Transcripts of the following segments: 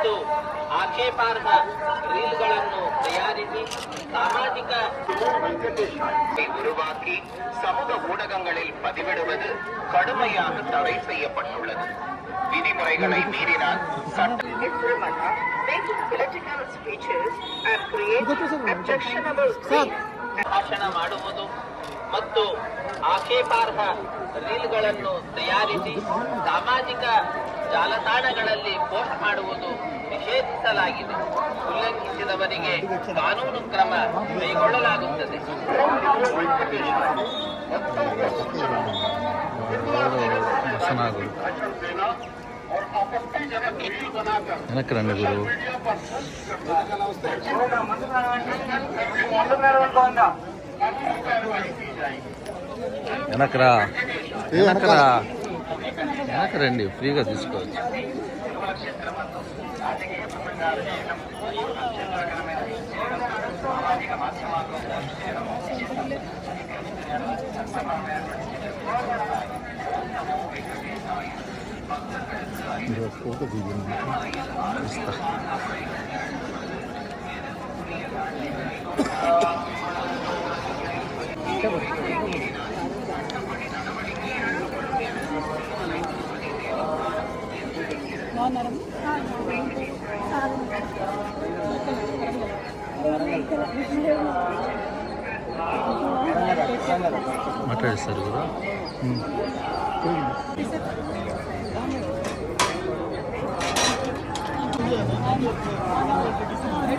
ಮತ್ತು ಆಕ್ಷೇಪಾರ್ಹ ರೀಲ್ಗಳನ್ನು ತಯಾರಿಸಿ ಸಾಮಾಜಿಕ இதை உருவாக்கி சமூக ஊடகங்களில் பதிவிடுவது கடுமையாக தடை செய்யப்பட்டுள்ளது விதிமுறைகளை மீறினால் சட்ட making political speeches and creating objectionable things ಭಾಷಣ ಮಾಡುವುದು ಮತ್ತು ಆಕ್ಷೇಪಾರ್ಹ ರೀಲ್ಗಳನ್ನು ತಯಾರಿಸಿ ಸಾಮಾಜಿಕ ಜಾಲತಾಣಗಳಲ್ಲಿ ಪೋಸ್ಟ್ ಮಾಡುವುದು ಮಾಡಲಾಗಿದೆ ಉಲ್ಲಂಘಿಸಿದವರಿಗೆ ಕಾನೂನು ಕ್ರಮ ಕೈಗೊಳ್ಳಲಾಗುತ್ತದೆ எனக்கு ரெண்டு குரு వెనక రండి ఫ్రీగా తీసుకోవచ్చు ఇస్తా. మాట్లాడిస్తారు కదా.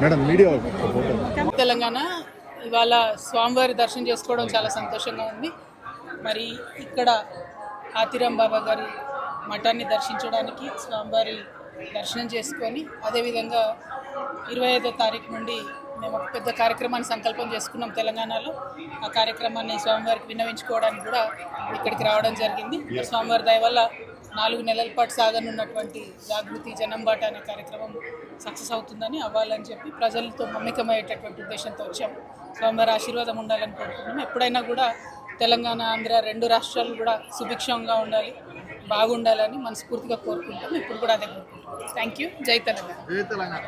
Madam media photo. తెలంగాణ ఇవాళ స్వామివారి దర్శనం చేసుకోవడం చాలా సంతోషంగా ఉంది. మరి ఇక్కడ ఆతిరాం బాబా గారి మఠాన్ని దర్శించడానికి స్వామివారి దర్శనం చేసుకొని అదేవిధంగా ఇరవై ఐదో తారీఖు నుండి మేము ఒక పెద్ద కార్యక్రమాన్ని సంకల్పం చేసుకున్నాం తెలంగాణలో. ఆ కార్యక్రమాన్ని స్వామివారికి విన్నవించుకోవడానికి కూడా ఇక్కడికి రావడం జరిగింది. స్వామివారి దయ వల్ల నాలుగు నెలల పాటు సాగనున్నటువంటి జాగృతి జనంబాట అనే కార్యక్రమం సక్సెస్ అవుతుందని అవ్వాలని చెప్పి ప్రజలతో మమ్మికమయ్యేటటువంటి ఉద్దేశంతో వచ్చాము స్వామివారి ఆశీర్వాదం ఉండాలని కోరుకుంటున్నాం. ఎప్పుడైనా కూడా తెలంగాణ ఆంధ్ర రెండు రాష్ట్రాలు కూడా సుభిక్షంగా ఉండాలి. బాగుండాలని మనస్ఫూర్తిగా కోరుకుంటాం ఇప్పుడు కూడా అదే కోరుకుంటాం థ్యాంక్ యూ జై తెలంగాణ. తెలంగాణ.